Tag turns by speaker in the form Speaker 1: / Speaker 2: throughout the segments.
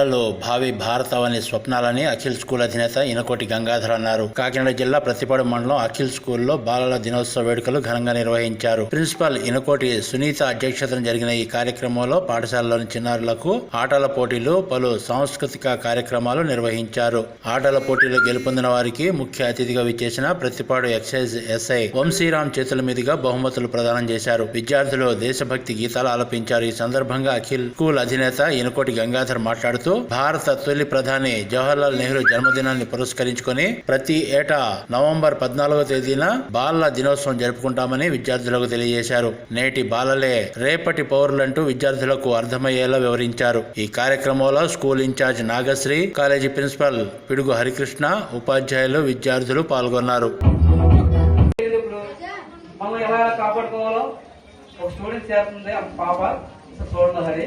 Speaker 1: బాలలో భావి భారతవని స్వప్నాలని అఖిల్ స్కూల్ అధినేత ఇనకోటి గంగాధర్ అన్నారు. కాకినాడ జిల్లా ప్రతిపాడు మండలం అఖిల్ స్కూల్లో బాలల దినోత్సవ వేడుకలు ఘనంగా నిర్వహించారు. ప్రిన్సిపల్ ఇనకోటి సునీత అధ్యక్షతన జరిగిన ఈ కార్యక్రమంలో పాఠశాలలోని చిన్నారులకు ఆటల పోటీలు పలు సాంస్కృతిక కార్యక్రమాలు నిర్వహించారు. ఆటల పోటీలో గెలుపొందిన వారికి ముఖ్య అతిథిగా విచ్చేసిన ప్రతిపాడు ఎక్సైజ్ ఎస్ఐ వంశీరామ్ చేతుల మీదుగా బహుమతులు ప్రదానం చేశారు. విద్యార్థులు దేశభక్తి గీతాలు ఆలపించారు. ఈ సందర్భంగా అఖిల్ స్కూల్ అధినేత ఇనకోటి గంగాధర్ మాట్లాడుతూ భారత తొలి ప్రధాని జవహర్లాల్ నెహ్రూ జన్మదినాన్ని పురస్కరించుకొని ప్రతి ఏటా నవంబర్ పద్నాలుగో తేదీన బాలల దినోత్సవం జరుపుకుంటామని విద్యార్థులకు తెలియజేశారు. నేటి బాలలే రేపటి పౌరులంటూ విద్యార్థులకు అర్థమయ్యేలా వివరించారు. ఈ కార్యక్రమంలో school incharge Nagasri college principal Pidugu Harikrishna ఉపాధ్యాయులు విద్యార్థులు పాల్గొన్నారు.
Speaker 2: మనం ఎలా కాపాడుకోవాలో ఒక స్టూడెంట్ చేస్తుంది పాప చూడండి హరి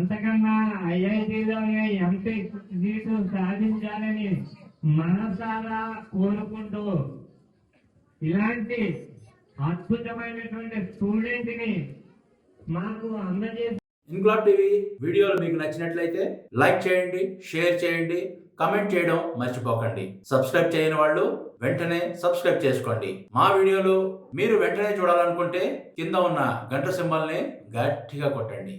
Speaker 3: అంతకన్నా ఐఐటీలోనే ఎంపీ సీటు సాధించాలని మనసారా కోరుకుంటూ ఇలాంటి అద్భుతమైనటువంటి స్టూడెంట్ని మాకు అందజేసి
Speaker 1: ఇంక్లాబ్ టీవీ వీడియోలు మీకు నచ్చినట్లయితే లైక్ చేయండి షేర్ చేయండి కమెంట్ చేయడం మర్చిపోకండి. సబ్స్క్రైబ్ చేయని వాళ్ళు వెంటనే సబ్స్క్రైబ్ చేసుకోండి. మా వీడియోలు మీరు వెంటనే చూడాలనుకుంటే కింద ఉన్న గంట సింబల్ని గట్టిగా కొట్టండి.